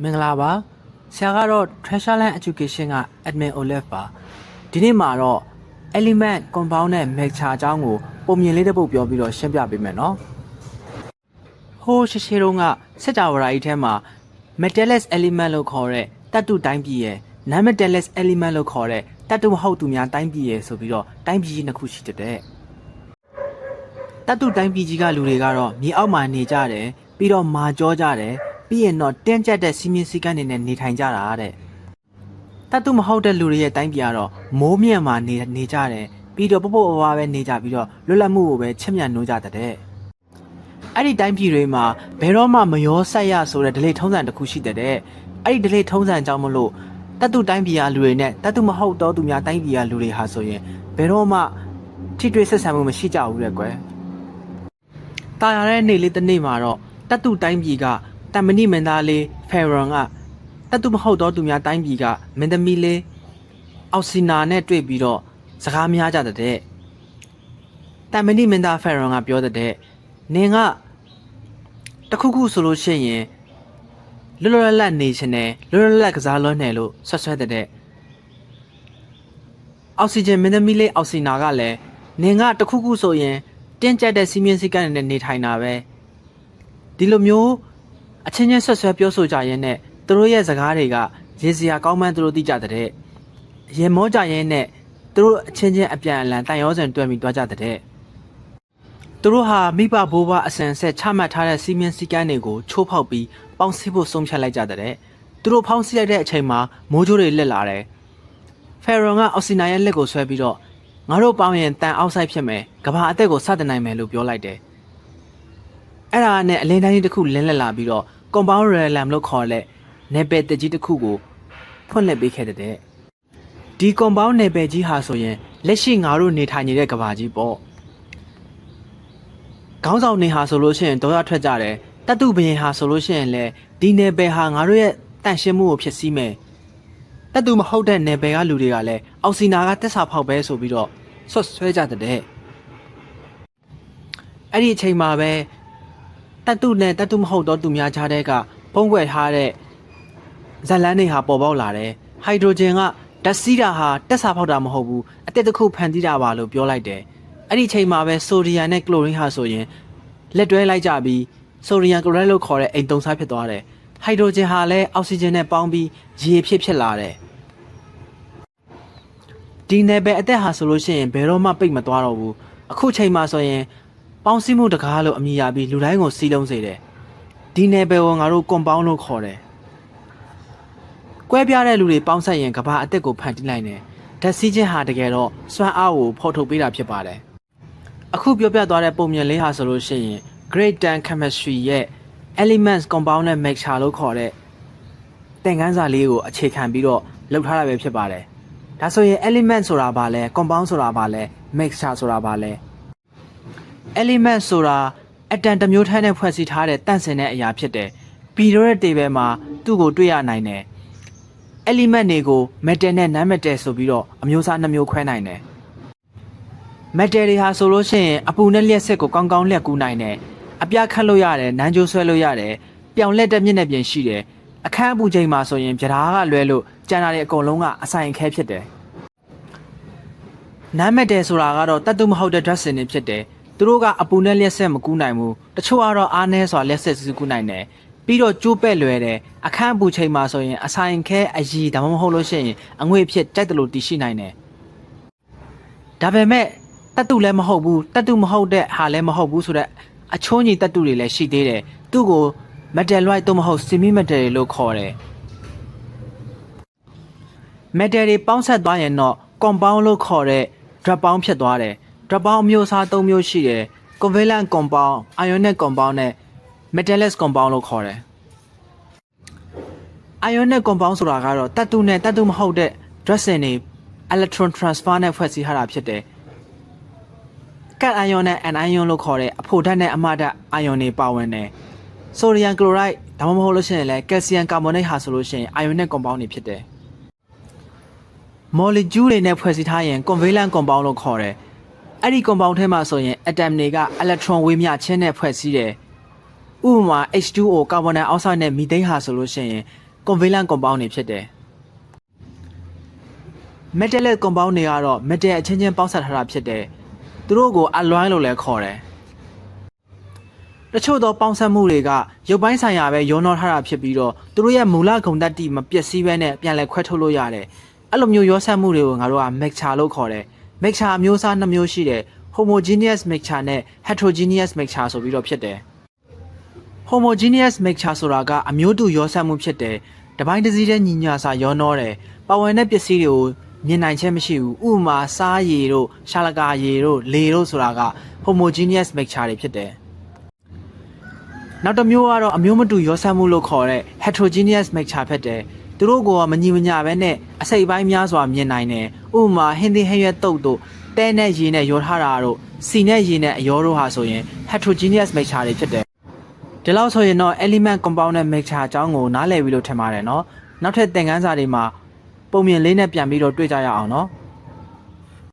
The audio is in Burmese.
မင်္ဂလာပါဆရာကတော့ Treasureland Education က Admin Olaf ပါဒီနေ့မှာတော့ element compound နဲ့ mixture အကြောင်းကိုပုံမြင်လေးတစ်ပုဒ်ပြောပြီးတော့ရှင်းပြပေးမယ်နော်ဟိုးရှေးရှေးတုန်းကစက်တာဝရာကြီးထဲမှာ metallic element လို့ခေါ်တဲ့တတ်တုတိုင်းပြည်ရဲ့ non metallic element လို့ခေါ်တဲ့တတ်တုမဟုတ်သူများတိုင်းပြည်ရဲ့ဆိုပြီးတော့တိုင်းပြည်ကြီးနှစ်ခုရှိတဲ့တဲ့တတ်တူတိုင်းပြည်ကြီးကလူတွေကတော့မြေအောက်မှာနေကြတယ်ပြီးတော့မာကြောကြတယ် ပြီးရင်တော့တင်းကျပ်တဲ့စီမင်းစည်းကမ်းတွေနဲ့နေထိုင်ကြတာတဲ့တတ်တူမဟုတ်တဲ့လူတွေရဲ့တိုင်းပြည်ကတော့မိုးမြင့်မှာနေနေကြတယ်ပြီးတော့ပုပ်ပုပ်အဝါပဲနေကြပြီးတော့လွတ်လပ်မှုကိုပဲချစ်မြတ်နိုးကြတဲ့အဲ့ဒီတိုင်းပြည်တွေမှာဘယ်တော့မှမရောဆက်ရဆိုတဲ့ဒလေထုံးစံတစ်ခုရှိတဲ့အဲ့ဒီဒလေထုံးစံကြောင့်မလို့တတ်တူတိုင်းပြည်ကလူတွေနဲ့တတ်တူမဟုတ်တော့သူများတိုင်းပြည်ကလူတွေဟာဆိုရင်ဘယ်တော့မှထိတွေ့ဆက်ဆံမှုမရှိကြဘူးတဲ့ကွယ်တာယာတဲ့နေ့လေးတစ်နေ့မှာတော့တတ်တူတိုင်းပြည်က တမဏိမင်းသားလေးဖယ်ရွန်ကတတ်တူမဟုတ်တော့သူများတိုင်းပြည်ကမင်းသမီးလေးအောက်စီနာနဲ့တွေ့ပြီးတော့စကားများကြတဲ့တမဏိမင်းသားဖယ်ရွန်ကပြောတဲ့နင်ကတခုခုဆိုလို့ရှိရင်လွတ်လွတ်လပ်လပ်နေချင်တယ်လွတ်လွတ်လပ်လပ်ကစားလွှမ်းတယ်လို့ဆွတ်ဆွဲတဲ့အောက်ဆီဂျင်မင်းသမီးလေးအောက်ဆီနာကလည်းနင်ကတခုခုဆိုရင် တင်းကျပ်တဲ့စီမင်းစည်းကမ်းတွေနဲ့နေထိုင်တာပဲဒီလိုမျိုး အချင်းချင်းဆွတ်ဆွဲပြောဆိုကြရင်းနဲ့သူတို့ရဲ့စကားတွေကရေစရာကောင်းမှန်းသူတို့သိကြတဲ့ရေမောကြရင်းနဲ့သူတို့အချင်းချင်းအပြန်အလှန်တန်ရောစံတွေ့မိသွားကြတဲ့သူတို့ဟာမိဘဘိုးဘွားအစင်ဆက်ချမှတ်ထားတဲ့စီမင်းစည်းကမ်းတွေကိုချိုးဖောက်ပြီးပေါင်းစည်းဖို့ဆုံးဖြတ်လိုက်ကြတဲ့သူတို့ဖောင်းစည်းလိုက်တဲ့အချိန်မှာမိုးကြိုးတွေလက်လာတယ်ဖယ်ရွန်ကအော်စီနာရဲ့လက်ကိုဆွဲပြီးတော့ငါတို့ပေါင်းရင်တန်အောက်ဆိုင်ဖြစ်မယ်ကဘာအသက်ကိုစတင်နိုင်မယ်လို့ပြောလိုက်တယ် အဲ့ဒါနဲ့အလင်းတိုင်းတစ်ခုလင်းလက်လာပြီးတော့ compound realm လို့ခေါ်တဲ့နယ်ပယ်တက်ကြီးတစ်ခုကိုဖွင့်လှစ်ပေးခဲ့တဲ့ဒီ compound နယ်ပယ်ကြီးဟာဆိုရင်လက်ရှိငါတို့နေထိုင်နေတဲ့ကဘာကြီးပေါ့ခေါင်းဆောင်နေဟာဆိုလို့ရှိရင်ဒေါသထွက်ကြတယ်တတုဘရင်ဟာဆိုလို့ရှိရင်လည်းဒီနယ်ပယ်ဟာငါတို့ရဲ့တန့်ရှင်းမှုကိုဖြစ်စည်းမယ်တတုမဟုတ်တဲ့နယ်ပယ်ကလူတွေကလည်းအောက်စီနာကတက်စာဖောက်ပဲဆိုပြီးတော့ဆွတ်ဆွဲကြတဲ့အဲ့ဒီအချိန်မှာပဲ တတုနဲ့တတုမဟုတ်တော့သူများကြားတဲ့ကပုံွယ်ထားတဲ့ဇက်လန်းတွေဟာပေါ်ပေါက်လာတယ်ဟိုက်ဒရိုဂျင်ကဓာတ်စီးတာဟာတက်စာဖောက်တာမဟုတ်ဘူးအတက်တစ်ခုဖန်တီးတာပါလို့ပြောလိုက်တယ်အဲ့ဒီအချိန်မှာပဲဆိုဒီယမ်နဲ့ကလိုရင်းဟာဆိုရင်လက်တွဲလိုက်ကြပြီးဆိုဒီယမ်ကလိုရက်လို့ခေါ်တဲ့အိမ်သုံးစားဖြစ်သွားတယ်ဟိုက်ဒရိုဂျင်ဟာလည်းအောက်ဆီဂျင်နဲ့ပေါင်းပြီးရေဖြစ်ဖြစ်လာတယ်ဒီနယ်ပယ်အသက်ဟာဆိုလို့ရှိရင်ဘယ်တော့မှပိတ်မသွားတော့ဘူးအခုချိန်မှာဆိုရင် ပေါင်းစည်းမှုတကားလို့အမည်ရပြီးလူတိုင်းကိုစီးလုံးစေတယ်ဒီနယ်ပယ်ကိုငါတို့ကွန်ပေါင်းလို့ခေါ်တယ်ကွဲပြားတဲ့လူတွေပေါင်းဆက်ရင်ကဘာအသက်ကိုဖန်တီးနိုင်တယ်ဓာတ်စီးခြင်းဟာတကယ်တော့စွမ်းအားကိုဖော်ထုတ်ပေးတာဖြစ်ပါတယ်အခုပြောပြသွားတဲ့ပုံမြင်လေးဟာဆိုလို့ရှိရင် Great Tan Chemistry ရဲ့ Elements Compound နဲ့ Mixture လို့ခေါ်တဲ့သင်ခန်းစာလေးကိုအခြေခံပြီးတော့လုပ်ထားတာပဲဖြစ်ပါတယ်ဒါဆိုရင် element ဆိုတာဘာလဲ compound ဆိုတာဘာလဲ mixture ဆိုတာဘာလဲ element ဆိုတာအတန်တစ်မျိုးထမ်းနဲ့ဖွဲ့စည်းထားတဲ့တန့်စင်တဲ့အရာဖြစ်တယ်။ periodic table မှာသူ့ကိုတွေ့ရနိုင်တယ်။ element တွေကို metal နဲ့ non metal ဆိုပြီးတော့အမျိုးအစားနှမျိုးခွဲနိုင်တယ်။ metal တွေဟာဆိုလို့ရှိရင်အပူနဲ့လျှက်စစ်ကိုကောင်းကောင်းလျက်ကူးနိုင်တယ်။အပြခတ်လို့ရတယ်၊နန်းကျိုးဆွဲလို့ရတယ်။ပြောင်လက်တက်မျက်နှာပြင်ရှိတယ်။အခန်းအပူချိန်မှာဆိုရင်ပြဓာကလွဲလို့ကျန်တာတွေအကုန်လုံးကအဆိုင်အခဲဖြစ်တယ်။နမ်းမက်တယ်ဆိုတာကတော့တတ်တူမဟုတ်တဲ့ dress တွေဖြစ်တယ်။ သူတို့ကအပူနဲ့လျှက်ဆက်မကူးနိုင်ဘူး။တချို့ကတော့အားနည်းစွာလျှက်ဆက်စကူးနိုင်တယ်။ပြီးတော့ကျိုးပဲ့လွယ်တယ်။အခန်းအပူချိန်မှာဆိုရင်အဆိုင်ခဲအရီဒါမှမဟုတ်လို့ရှိရင်အငွေ့ဖြစ်ကြိုက်တယ်လို့တည်ရှိနိုင်တယ်။ဒါပေမဲ့တတ်တူလည်းမဟုတ်ဘူး။တတ်တူမဟုတ်တဲ့ဟာလည်းမဟုတ်ဘူးဆိုတော့အချိုးညီတတ်တူတွေလည်းရှိသေးတယ်။သူ့ကို metal right သို့မဟုတ် semi metal တွေလို့ခေါ်တယ်။ metal တွေပေါင်းဆက်သွားရင်တော့ compound လို့ခေါ်တဲ့ drop bound ဖြစ်သွားတယ် drop bound အမျိုးအစား၃မျိုးရှိတယ် covalent compound ionic compound နဲ့ metallic compound လို့ခေါ်တယ် ionic compound ဆိုတာကတော့တတ်တူနဲ့တတ်တူမဟုတ်တဲ့ dressing တွေ electron transfer နဲ့ဖွဲ့စည်းထားတာဖြစ်တယ်ကတ် ion နဲ့ anion လို့ခေါ်တဲ့အဖို့ဓာတ်နဲ့အမဓာတ် ion တွေပါဝင်တယ် sodium chloride ဒါမှမဟုတ်လို့ရှိရင်လည်း calcium carbonate ဟာဆိုလို့ရှိရင် ionic compound တွေဖြစ်တယ် molecule တွေနဲ့ဖွဲ့စည်းထားရင် covalent compound လို့ခေါ်တယ်။ အဲ့ဒီ compound ထဲမှာဆိုရင် atom တွေက electron ဝေမျှချင်းနဲ့ဖွဲ့စည်းတယ်။ဥပမာ H2O carbon dioxide နဲ့ methane ဟာဆိုလို့ရှိရင် covalent compound တွေဖြစ်တယ် metallic compound တွေကတော့ metal အချင်းချင်းပေါင်းစပ်ထားတာဖြစ်တယ်သူတို့ကို alloy လို့လည်းခေါ်တယ်တချို့သောပေါင်းစပ်မှုတွေကရုပ်ပိုင်းဆိုင်ရာပဲရောနှောထားတာဖြစ်ပြီးတော့သူတို့ရဲ့မူလဂုဏ်သတ္တိမပျက်စီးဘဲနဲ့ပြန်လည်ခွဲထုတ်လို့ရတယ်အဲ့လိုမျိုးရောစပ်မှုတွေကိုငါတို့က mixture လို့ခေါ်တယ် mixture အမျိုးအစားနှစ်မျိုးရှိတယ် homogeneous mixture နဲ့ heterogeneous mixture ဆိုပြီးတော့ဖြစ်တယ် homogeneous mixture ဆိုတာကအမျိုးတူရောစပ်မှုဖြစ်တယ်။တစ်ပိုင်းတစ်စည်းတည်းညီညာစာရောနှောတယ်။ပါဝင်တဲ့ပစ္စည်းတွေကိုမြင်နိုင်ခြင်းမရှိဘူး။ဥပမာစားရည်တို့ရှာလကာရည်တို့လေတို့ဆိုတာက homogeneous mixture တွေဖြစ်တယ်။နောက်တစ်မျိုးကတော့အမျိုးမတူရောစပ်မှုလို့ခေါ်တဲ့ heterogeneous mixture ဖြစ်တယ်။ သူတို့ကမညီမညာပဲနဲ့အစိပ်ပိုင်းများစွာမြင်နိုင်တယ်ဥပမာဟင်းသင်းဟင်းရွက်တုပ်တို့တဲနဲ့ရေနဲ့ရောထားတာတို့စီနဲ့ရေနဲ့အရောတို့ဟာဆိုရင် heterogeneous mixture တွေဖြစ်တယ်ဒီလောက်ဆိုရင်တော့ element compound နဲ့ mixture အကြောင်းကိုနားလည်ပြီးလို့ထင်ပါတယ်နော်နောက်ထပ်သင်ခန်းစာတွေမှာပုံမြင်လေးနဲ့ပြန်ပြီးတော့တွေ့ကြရအောင်နော်